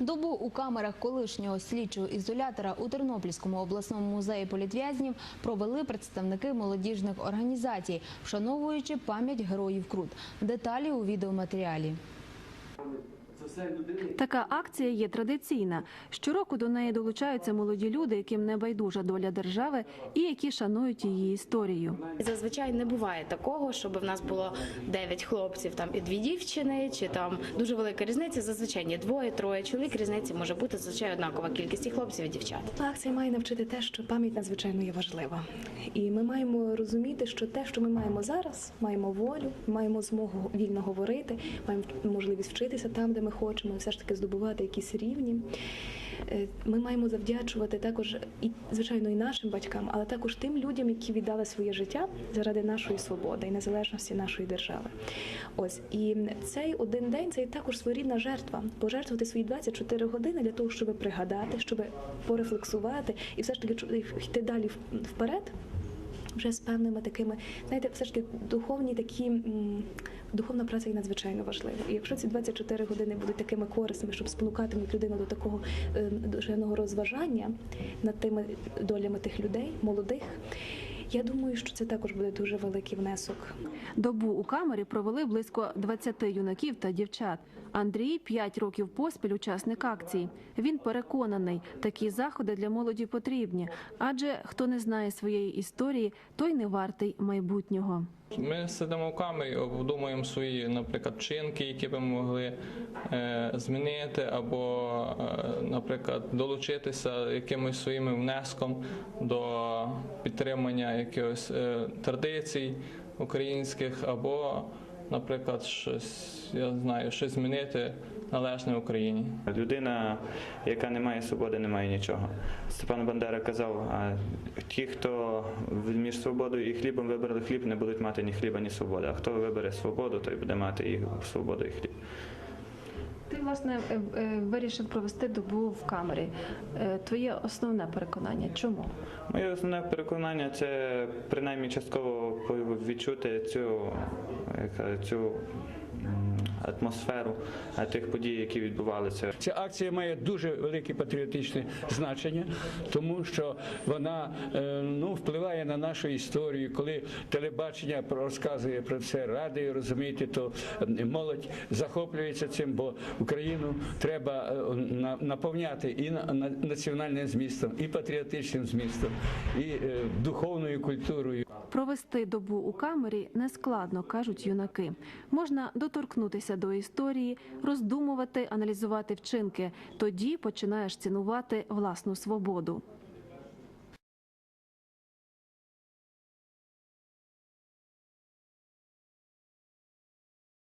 Добу у камерах колишнього слідчого ізолятора у Тернопільському обласному музеї політв'язнів провели представники молодіжних організацій, вшановуючи пам'ять героїв Крут. Деталі у відеоматеріалі. Така акція є традиційна. Щороку до неї долучаються молоді люди, яким не байдужа доля держави і які шанують її історію. Зазвичай не буває такого, щоб в нас було 9 хлопців там і дві дівчини, чи там дуже велика різниця. Зазвичай є двоє, троє чоловік. Різниці може бути зазвичай однакова кількість і хлопців і дівчат. Акція має навчити те, що пам'ять надзвичайно є важлива. І ми маємо розуміти, що те, що ми маємо зараз, маємо волю, маємо змогу вільно говорити, маємо можливість вчитися там, де ми хочемо, все ж таки здобувати якісь рівні. Е, Ми маємо завдячувати також і звичайно і нашим батькам, але також тим людям, які віддали своє життя заради нашої свободи і незалежності нашої держави. Ось і цей один день це також своєрідна жертва. Пожертвувати свої 24 години для того, щоб пригадати, щоб порефлексувати і все ж таки йти далі вперед. Вже з певними такими, знаєте, все ж таки духовні такі духовна праця є надзвичайно важлива. І якщо ці 24 години будуть такими корисними, щоб спонукати людину до такого е, душевного розважання над тими долями тих людей, молодих, я думаю, що це також буде дуже великий внесок Добу у камері провели близько 20 юнаків та дівчат. Андрій 5 років поспіль учасник акції. Він переконаний, такі заходи для молоді потрібні, адже хто не знає своєї історії, той не вартий майбутнього. Ми сидимо в камері, обдумуємо свої, наприклад, вчинки, які би ми могли е, змінити, або, е, наприклад, долучитися якимось своїм внеском до підтримання якихось е, традицій українських, або, наприклад, щось, я знаю, щось змінити належне в Україні. Людина, яка не має свободи, не має нічого. Степан Бандера казав: ті, хто між свободою і хлібом вибрали хліб, не будуть мати ні хліба, ні свободи. А хто вибере свободу, той буде мати і свободу, і хліб. Ти власне вирішив провести добу в камері. Е, Твоє основне переконання. Чому? Моє основне переконання це принаймні частково відчути цю, цю атмосферу е, тих подій, які відбувалися. Ця акція має дуже велике патріотичне значення, тому що вона е, ну, впливає на нашу історію. Коли телебачення розказує про це, радіо, розумієте, то е, молодь захоплюється цим, бо Україну треба на- наповняти і на- на- національним змістом, і патріотичним змістом, і духовною культурою. Провести добу у камері нескладно, кажуть юнаки. Можна доторкнутися до історії, роздумувати, аналізувати вчинки. Тоді починаєш цінувати власну свободу.